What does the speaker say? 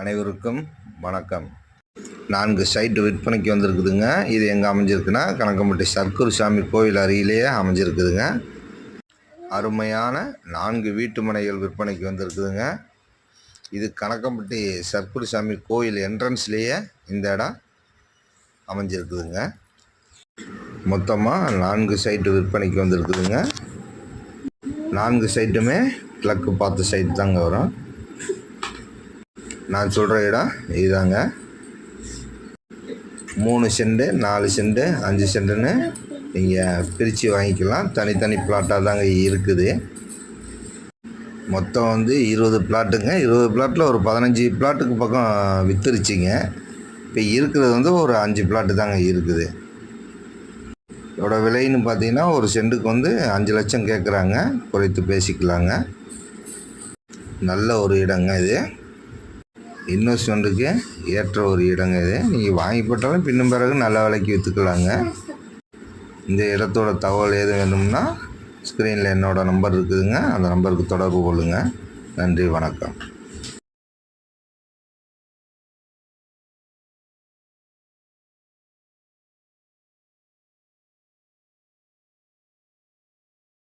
அனைவருக்கும் வணக்கம். நான்கு சைட்டு விற்பனைக்கு வந்திருக்குதுங்க. இது எங்கே அமைஞ்சிருக்குன்னா கணக்கம்பட்டி சர்க்குரு சாமி கோவில் அருகிலேயே அமைஞ்சிருக்குதுங்க. அருமையான நான்கு வீட்டு மனைகள் விற்பனைக்கு வந்திருக்குதுங்க. இது கணக்கம்பட்டி சர்க்குரு சாமி கோயில் என்ட்ரன்ஸ்லேயே இந்த இடம் அமைஞ்சிருக்குதுங்க. மொத்தமாக நான்கு சைட்டு விற்பனைக்கு வந்திருக்குதுங்க. நான்கு சைட்டுமே கிழக்கு பார்த்த சைட் தாங்க வரும். நான் சொல்கிற இடம் இதுதாங்க. மூணு செண்டு நாலு செண்டு அஞ்சு செண்டுன்னு நீங்கள் பிரித்து வாங்கிக்கலாம். தனித்தனி பிளாட்டாக தாங்க இருக்குது. மொத்தம் வந்து இருபது பிளாட்டுங்க இருபது பிளாட்டில் ஒரு பதினஞ்சு பிளாட்டுக்கு பக்கம் வித்துருச்சிங்க. இப்போ இருக்கிறது வந்து ஒரு அஞ்சு பிளாட்டு தாங்க இருக்குது. இதோட விலைன்னு பார்த்தீங்கன்னா ஒரு செண்டுக்கு வந்து அஞ்சு லட்சம் கேட்குறாங்க குறைத்து பேசிக்கலாங்க. நல்ல ஒரு இடங்க இது. இன்வெஸ்ட்மெண்ட்டுக்கு ஏற்ற ஒரு இடங்க இது. நீங்கள் வாங்கி போட்டாலும் பின்னும் பிறகு நல்ல விலைக்கு விற்றுக்கலாங்க இந்த இடத்தோட தகவல் எது வேணும்னா ஸ்க்ரீனில் என்னோடய நம்பர் இருக்குதுங்க. அந்த நம்பருக்கு தொடர்பு கொள்ளுங்கள் நன்றி வணக்கம்.